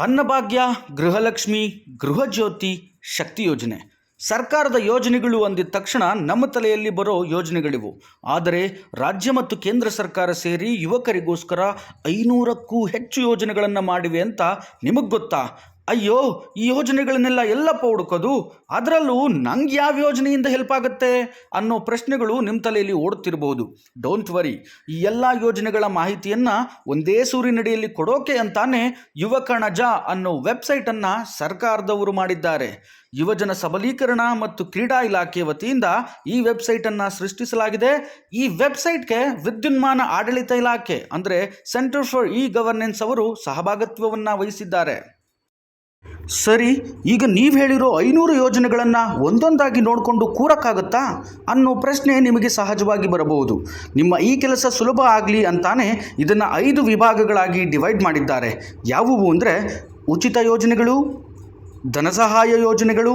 ಅನ್ನಭಾಗ್ಯ, ಗೃಹಲಕ್ಷ್ಮಿ, ಗೃಹಜ್ಯೋತಿ, ಶಕ್ತಿ ಯೋಜನೆ. ಸರ್ಕಾರದ ಯೋಜನೆಗಳು ಅಂದಿದ ತಕ್ಷಣ ನಮ್ಮ ತಲೆಯಲ್ಲಿ ಬರೋ ಯೋಜನೆಗಳಿವು. ಆದರೆ ರಾಜ್ಯ ಮತ್ತು ಕೇಂದ್ರ ಸರ್ಕಾರ ಸೇರಿ ಯುವಕರಿಗೋಸ್ಕರ ಐನೂರಕ್ಕೂ ಹೆಚ್ಚು ಯೋಜನೆಗಳನ್ನು ಮಾಡಿವೆ ಅಂತ ನಿಮಗೆ ಗೊತ್ತಾ? ಅಯ್ಯೋ, ಈ ಯೋಜನೆಗಳನ್ನೆಲ್ಲ ಎಲ್ಲಪ್ಪ ಹುಡುಕೋದು? ಅದರಲ್ಲೂ ನಂಗೆ ಯಾವ ಯೋಜನೆಯಿಂದ ಹೆಲ್ಪ್ ಆಗುತ್ತೆ ಅನ್ನೋ ಪ್ರಶ್ನೆಗಳು ನಿಮ್ಮ ತಲೆಯಲ್ಲಿ ಓಡುತ್ತಿರಬಹುದು ಡೋಂಟ್ ವರಿ ಈ ಎಲ್ಲ ಯೋಜನೆಗಳ ಮಾಹಿತಿಯನ್ನು ಒಂದೇ ಸೂರಿನಡಿಯಲ್ಲಿ ಕೊಡೋಕೆ ಅಂತಾನೆ ಯುವಕಣಜ ಅನ್ನೋ ವೆಬ್ಸೈಟನ್ನು ಸರ್ಕಾರದವರು ಮಾಡಿದ್ದಾರೆ. ಯುವಜನ ಸಬಲೀಕರಣ ಮತ್ತು ಕ್ರೀಡಾ ಇಲಾಖೆ ವತಿಯಿಂದ ಈ ವೆಬ್ಸೈಟನ್ನು ಸೃಷ್ಟಿಸಲಾಗಿದೆ. ಈ ವೆಬ್ಸೈಟ್ಗೆ ವಿದ್ಯುನ್ಮಾನ ಆಡಳಿತ ಇಲಾಖೆ, ಅಂದರೆ ಸೆಂಟರ್ ಫಾರ್ ಇ ಗವರ್ನೆನ್ಸ್ ಅವರು ಸಹಭಾಗಿತ್ವವನ್ನು ವಹಿಸಿದ್ದಾರೆ. ಸರಿ, ಈಗ ನೀವು ಹೇಳಿರೋ ಐನೂರು ಯೋಜನೆಗಳನ್ನು ಒಂದೊಂದಾಗಿ ನೋಡಿಕೊಂಡು ಕೂರಕ್ಕಾಗತ್ತಾ? ಅನ್ನೋ ಪ್ರಶ್ನೆ ನಿಮಗೆ ಸಹಜವಾಗಿ ಬರಬಹುದು. ನಿಮ್ಮ ಈ ಕೆಲಸ ಸುಲಭ ಆಗಲಿ ಅಂತಾನೆ ಇದನ್ನು ಐದು ವಿಭಾಗಗಳಾಗಿ ಡಿವೈಡ್ ಮಾಡಿದ್ದಾರೆ. ಯಾವುವು ಅಂದರೆ ಉಚಿತ ಯೋಜನೆಗಳು ಧನಸಹಾಯ ಯೋಜನೆಗಳು,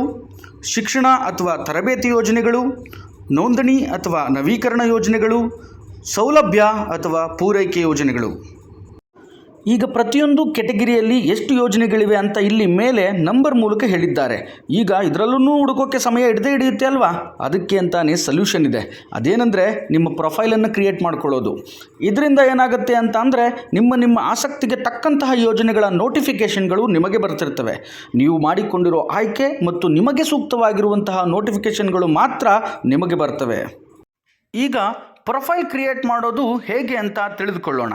ಶಿಕ್ಷಣ ಅಥವಾ ತರಬೇತಿ ಯೋಜನೆಗಳು, ನೋಂದಣಿ ಅಥವಾ ನವೀಕರಣ ಯೋಜನೆಗಳು, ಸೌಲಭ್ಯ ಅಥವಾ ಪೂರೈಕೆ ಯೋಜನೆಗಳು. ಈಗ ಪ್ರತಿಯೊಂದು ಕೆಟಗರಿಯಲ್ಲಿ ಎಷ್ಟು ಯೋಜನೆಗಳಿವೆ ಅಂತ ಇಲ್ಲಿ ಮೇಲೆ ನಂಬರ್ ಮೂಲಕ ಹೇಳಿದ್ದಾರೆ. ಈಗ ಇದರಲ್ಲೂ ಹುಡುಕೋಕ್ಕೆ ಸಮಯ ಹಿಡದೇ ಹಿಡಿಯುತ್ತೆ ಅಲ್ವಾ? ಅದಕ್ಕೆ ಅಂತಾನೆ ಸೊಲ್ಯೂಷನ್ ಇದೆ. ಅದೇನೆಂದರೆ ನಿಮ್ಮ ಪ್ರೊಫೈಲನ್ನು ಕ್ರಿಯೇಟ್ ಮಾಡ್ಕೊಳ್ಳೋದು. ಇದರಿಂದ ಏನಾಗುತ್ತೆ ಅಂತ ಅಂದರೆ ನಿಮ್ಮ ನಿಮ್ಮ ಆಸಕ್ತಿಗೆ ತಕ್ಕಂತಹ ಯೋಜನೆಗಳ ನೋಟಿಫಿಕೇಷನ್ಗಳು ನಿಮಗೆ ಬರ್ತಿರ್ತವೆ. ನೀವು ಮಾಡಿಕೊಂಡಿರೋ ಆಯ್ಕೆ ಮತ್ತು ನಿಮಗೆ ಸೂಕ್ತವಾಗಿರುವಂತಹ ನೋಟಿಫಿಕೇಷನ್ಗಳು ಮಾತ್ರ ನಿಮಗೆ ಬರ್ತವೆ. ಈಗ ಪ್ರೊಫೈಲ್ ಕ್ರಿಯೇಟ್ ಮಾಡೋದು ಹೇಗೆ ಅಂತ ತಿಳಿದುಕೊಳ್ಳೋಣ.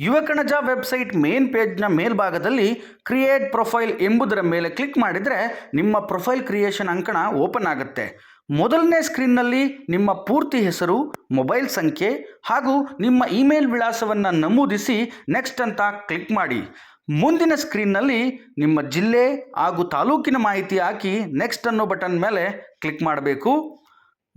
ಯುವಕಣಜ ವೆಬ್ಸೈಟ್ ಮೇನ್ ಪೇಜ್ನ ಮೇಲ್ಭಾಗದಲ್ಲಿ ಕ್ರಿಯೇಟ್ ಪ್ರೊಫೈಲ್ ಎಂಬುದರ ಮೇಲೆ ಕ್ಲಿಕ್ ಮಾಡಿದರೆ ನಿಮ್ಮ ಪ್ರೊಫೈಲ್ ಕ್ರಿಯೇಷನ್ ಅಂಕಣ ಓಪನ್ ಆಗುತ್ತೆ. ಮೊದಲನೇ ಸ್ಕ್ರೀನ್ನಲ್ಲಿ ನಿಮ್ಮ ಪೂರ್ತಿ ಹೆಸರು, ಮೊಬೈಲ್ ಸಂಖ್ಯೆ ಹಾಗೂ ನಿಮ್ಮ ಇಮೇಲ್ ವಿಳಾಸವನ್ನು ನಮೂದಿಸಿ ನೆಕ್ಸ್ಟ್ ಅಂತ ಕ್ಲಿಕ್ ಮಾಡಿ. ಮುಂದಿನ ಸ್ಕ್ರೀನ್ನಲ್ಲಿ ನಿಮ್ಮ ಜಿಲ್ಲೆ ಹಾಗೂ ತಾಲೂಕಿನ ಮಾಹಿತಿ ಹಾಕಿ ನೆಕ್ಸ್ಟ್ ಅನ್ನೋ ಬಟನ್ ಮೇಲೆ ಕ್ಲಿಕ್ ಮಾಡಬೇಕು.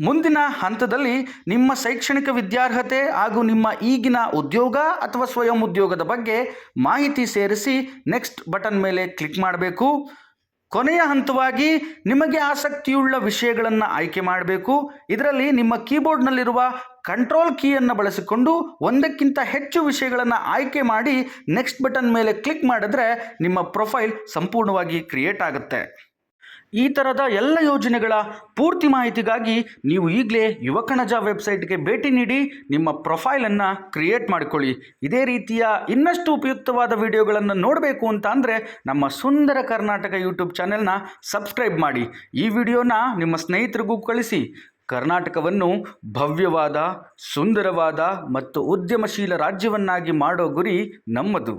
ಮುಂದಿನ ಹಂತದಲ್ಲಿ ನಿಮ್ಮ ಶೈಕ್ಷಣಿಕ ವಿದ್ಯಾರ್ಹತೆ ಹಾಗೂ ನಿಮ್ಮ ಈಗಿನ ಉದ್ಯೋಗ ಅಥವಾ ಸ್ವಯಂ ಉದ್ಯೋಗದ ಬಗ್ಗೆ ಮಾಹಿತಿ ಸೇರಿಸಿ ನೆಕ್ಸ್ಟ್ ಬಟನ್ ಮೇಲೆ ಕ್ಲಿಕ್ ಮಾಡಬೇಕು. ಕೊನೆಯ ಹಂತವಾಗಿ ನಿಮಗೆ ಆಸಕ್ತಿಯುಳ್ಳ ವಿಷಯಗಳನ್ನು ಆಯ್ಕೆ ಮಾಡಬೇಕು. ಇದರಲ್ಲಿ ನಿಮ್ಮ ಕೀಬೋರ್ಡ್ನಲ್ಲಿರುವ ಕಂಟ್ರೋಲ್ ಕೀಯನ್ನು ಬಳಸಿಕೊಂಡು ಒಂದಕ್ಕಿಂತ ಹೆಚ್ಚು ವಿಷಯಗಳನ್ನು ಆಯ್ಕೆ ಮಾಡಿ ನೆಕ್ಸ್ಟ್ ಬಟನ್ ಮೇಲೆ ಕ್ಲಿಕ್ ಮಾಡಿದ್ರೆ ನಿಮ್ಮ ಪ್ರೊಫೈಲ್ ಸಂಪೂರ್ಣವಾಗಿ ಕ್ರಿಯೇಟ್ ಆಗುತ್ತೆ. ಈ ಥರದ ಎಲ್ಲ ಯೋಜನೆಗಳ ಪೂರ್ತಿ ಮಾಹಿತಿಗಾಗಿ ನೀವು ಈಗಲೇ ಯುವಕಣಜ ವೆಬ್ಸೈಟ್ಗೆ ಭೇಟಿ ನೀಡಿ ನಿಮ್ಮ ಪ್ರೊಫೈಲನ್ನು ಕ್ರಿಯೇಟ್ ಮಾಡಿಕೊಳ್ಳಿ. ಇದೇ ರೀತಿಯ ಇನ್ನಷ್ಟು ಉಪಯುಕ್ತವಾದ ವಿಡಿಯೋಗಳನ್ನು ನೋಡಬೇಕು ಅಂತ ಅಂದರೆ ನಮ್ಮ ಸುಂದರ ಕರ್ನಾಟಕ ಯೂಟ್ಯೂಬ್ ಚಾನೆಲ್ನ ಸಬ್ಸ್ಕ್ರೈಬ್ ಮಾಡಿ. ಈ ವಿಡಿಯೋನ ನಿಮ್ಮ ಸ್ನೇಹಿತರಿಗೂ ಕಳಿಸಿ. ಕರ್ನಾಟಕವನ್ನು ಭವ್ಯವಾದ, ಸುಂದರವಾದ ಮತ್ತು ಉದ್ಯಮಶೀಲ ರಾಜ್ಯವನ್ನಾಗಿ ಮಾಡೋ ಗುರಿ ನಮ್ಮದು.